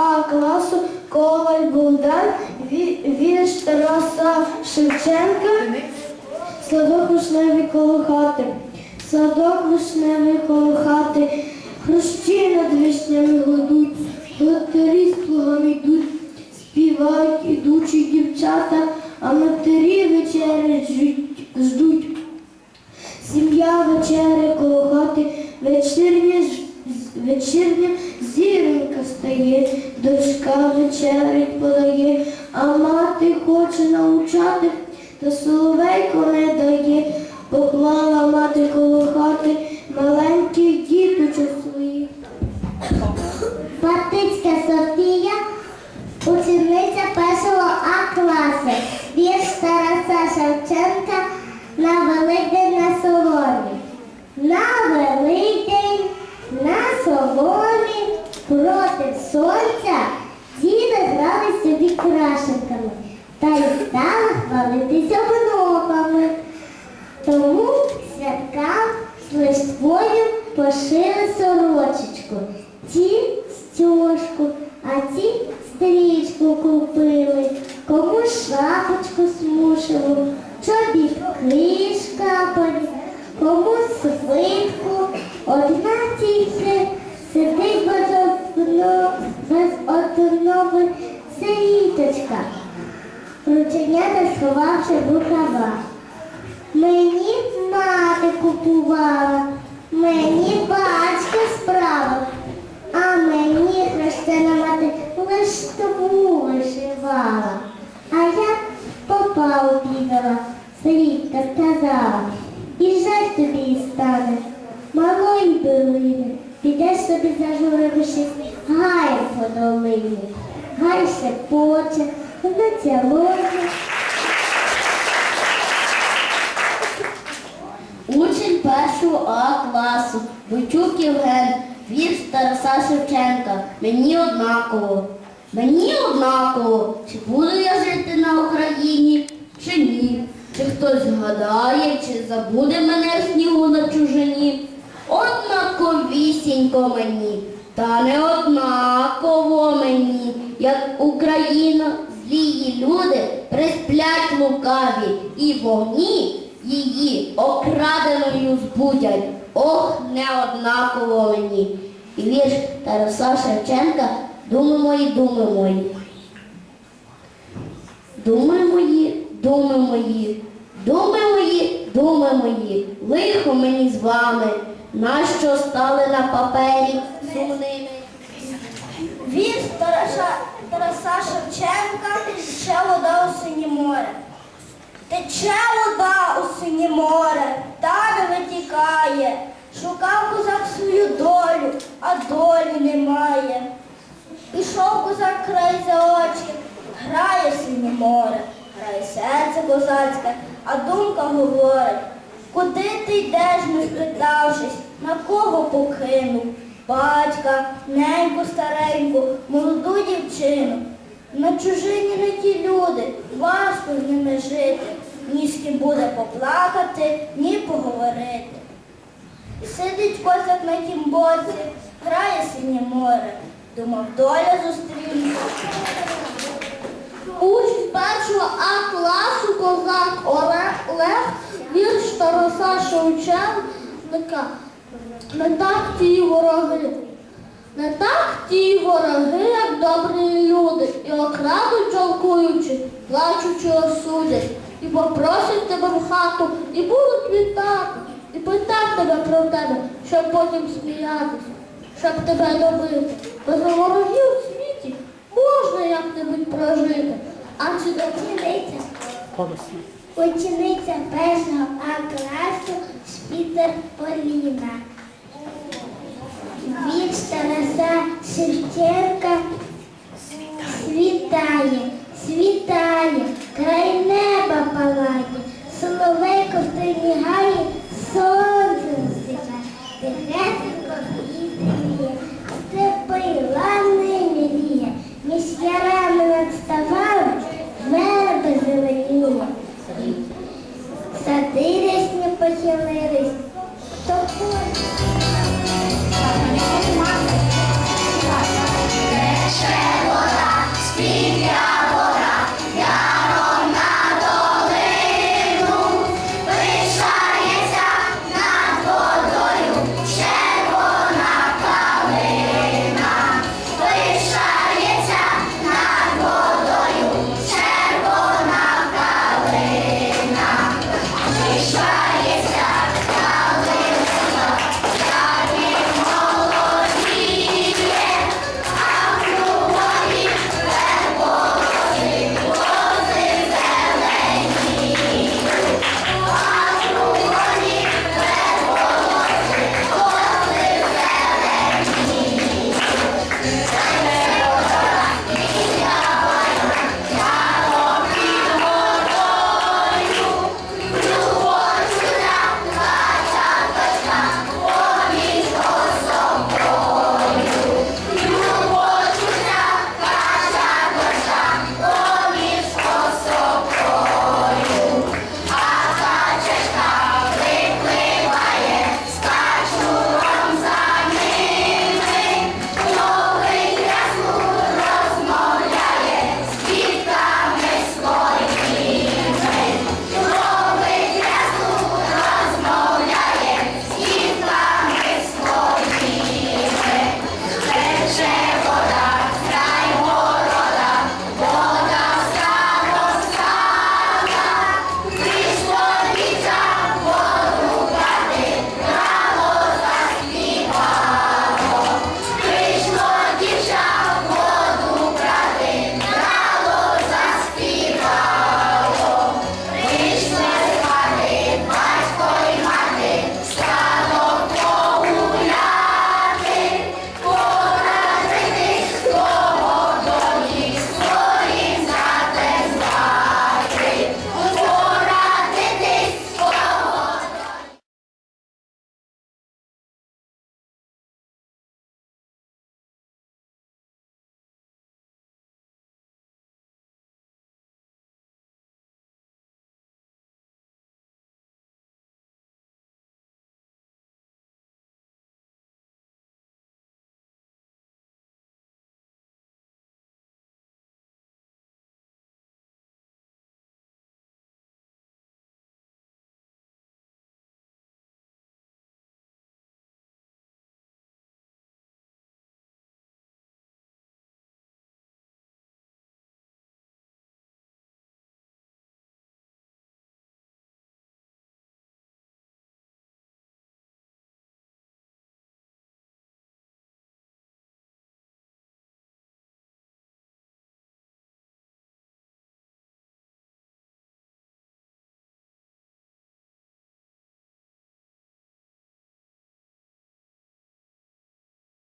А класу Коваль Богдан, ві- вірш Тараса Шевченка, садок вишневий коло хати, садок вишневий коло хати, хрущі над вишнями гудуть, готарі з плугами йдуть, співають ідучі дівчата, а матері вечері ждуть- ждуть. Сім'я вечеря коло хати, вечірня, ж- з- вечірня зіронька стає, дочка вечерить подає, а мати хоче навчати, та соловейко не дає, поклала мати коло хати маленьких діточок своїх. Батицька Софія, учениця першого А класу, вірш Тараса Шевченка на Великдень на соломі. На Великдень на соломі проти сонця! Діти грали собі крашенками та й стали хвалитися внуками. Тому святкам з листвою пошили сорочечку, ті стюжку, а ті стрічку купили, кому шапочку смушилу, чобітки шкапані, кому свитку, одна тільки сидить без одно, без одного сиріточка, рученята сховавши в рукава. Мені мати купувала, мені батько справа, а мені хрещена мати гай шепоче, нацялоне. Учень першого А класу, Бойчук Євген, вірш Тараса Шевченка. Мені однаково. Мені однаково, чи буду я жити на Україні, чи ні. Чи хтось згадає, чи забуде мене в снігу на чужині. Однаковісінько мені, та не однаково мені, як Україна, злії люди присплять лукаві і вогні її окраденою збудять. Ох, не однаково мені. І вірш Тараса Шевченка Думи мої, думи мої. Думи мої, думи мої, думи мої, думи мої, лихо мені з вами, нащо стали на папері сумними. Вірш Тараса, Тараса Шевченка ще вода у синє море. Тече вода у синє море, та не витікає. Шукав козак свою долю, а долі немає. Пішов козак край за очі, грає синє море, грає серце козацьке, а думка говорить, куди ти йдеш, не спитавшись, на кого покинув? Батька, неньку стареньку, молоду дівчину. На чужині не ті люди, важко з ними жити, ні з ким буде поплакати, ні поговорити. Сидить козак на тім боці, грає синє море, думав, доля зустріне. Учень першого А класу козак Олег Лев, вірш Тараса Шевченка. Не так ті вороги. Не так ті вороги, як добрі люди, і окрадуть жалкуючи, плачучи осудять, і попросять тебе в хату, і будуть вітати, і питати тебе про тебе, щоб потім сміятися, щоб тебе добити. Без ворогів у світі можна як-небудь прожити, а чи Учениця. Учениця першого А класу Шпіцер Поліна. Вірш Тараса Шевченка світає, світає, край неба палає, соловейко в тині Садились, не похилились, хто хоче.